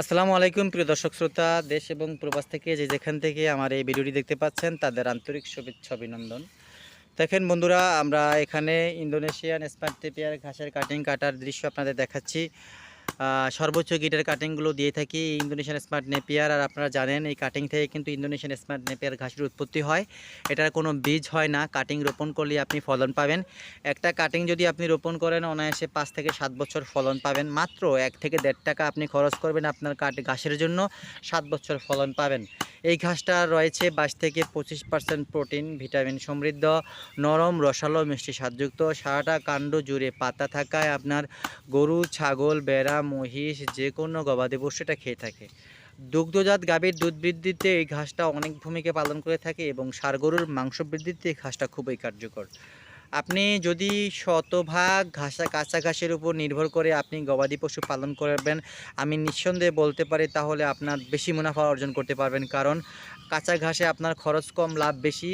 আসসালামু আলাইকুম, প্রিয় দর্শক শ্রোতা, দেশ এবং প্রবাস থেকে যে যেখান থেকে আমার এই ভিডিওটি দেখতে পাচ্ছেন, তাদের আন্তরিক শুভেচ্ছা, অভিনন্দন। দেখেন বন্ধুরা, আমরা এখানে ইন্দোনেশিয়ান স্পার্টেপিয়ার ঘাসের কাটিং কাটার দৃশ্য আপনাদের দেখাচ্ছি। সর্বোচ্চ গিটার কাটিংগুলো দিয়ে থাকি ইন্দোনেশিয়ান স্মার্ট নেপিয়ার। আর আপনারা জানেন, এই কাটিং থেকে কিন্তু ইন্দোনেশিয়ান স্মার্ট নেপিয়ার ঘাসের উৎপত্তি হয়। এটার কোনো বীজ হয় না। কাটিং রোপণ করলে আপনি ফলন পাবেন। একটা কাটিং যদি আপনি রোপণ করেন, অনায়াসে পাঁচ থেকে সাত বছর ফলন পাবেন। মাত্র এক থেকে দেড় টাকা আপনি খরচ করবেন আপনার কাট ঘাসের জন্য। সাত বছর ফলন পাবেন। এই ঘাসটা রয়েছে বাইশ থেকে পঁচিশ পার্সেন্ট প্রোটিন, ভিটামিন সমৃদ্ধ, নরম, রসালো, মিষ্টি স্বাদযুক্ত, সারাটা কাণ্ড জুড়ে পাতা থাকায় আপনার গরু, ছাগল, বেড়া, মহিষ যে কোনো গবাদি পশু এটা খেয়ে থাকে। দুগ্ধজাত গাভীর দুধ বৃদ্ধিতে এই ঘাসটা অনেক ভূমিকা পালন করে থাকে এবং গরুর মাংস বৃদ্ধিতে এই ঘাসটা খুবই কার্যকর। আপনি যদি শতভাগ ঘাসা কাঁচা ঘাসের উপর নির্ভর করে আপনি গবাদি পশু পালন করবেন, আমি নিঃসন্দেহে বলতে পারি তাহলে আপনার বেশি মুনাফা অর্জন করতে পারবেন। কারণ কাঁচা ঘাসে আপনার খরচ কম, লাভ বেশি।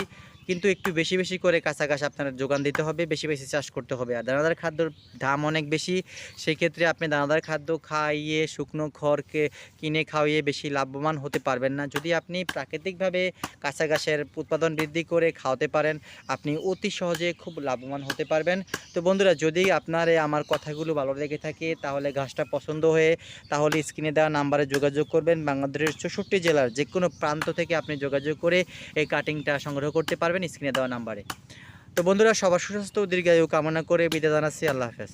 কিন্তু একটু বেশি বেশি করে কাঁচা ঘাস আপনার যোগান দিতে হবে, বেশি বেশি চাষ করতে হবে। আর দানাদার খাদ্যর দাম অনেক বেশি সেই ক্ষেত্রে আপনি দানাদার খাদ্য খাইয়ে, শুকনো খড়কে কিনে খাওয়িয়ে বেশি লাভবান হতে পারবেন না। যদি আপনি প্রাকৃতিকভাবে কাঁচা ঘাসের উৎপাদন বৃদ্ধি করে খাওয়াতে পারেন, আপনি অতি সহজে খুব লাভবান হতে পারবেন। তো বন্ধুরা, যদি আপনার আমার কথাগুলো ভালো লেগে থাকে, তাহলে ঘাসটা পছন্দ হয়ে তাহলে স্ক্রিনে দেওয়া নাম্বারে যোগাযোগ করবেন। বাংলাদেশের চৌষট্টি জেলার যে কোনো প্রান্ত থেকে আপনি যোগাযোগ করে এই কাটিংটা সংগ্রহ করতে পারবেন। স্ক্রিনে দেওয়া নাম্বারে। তো বন্ধুরা সবার সুস্বাস্থ্য দীর্ঘায়ু কামনা করে বিদায় জানাচ্ছি। আল্লাহ হাফেজ।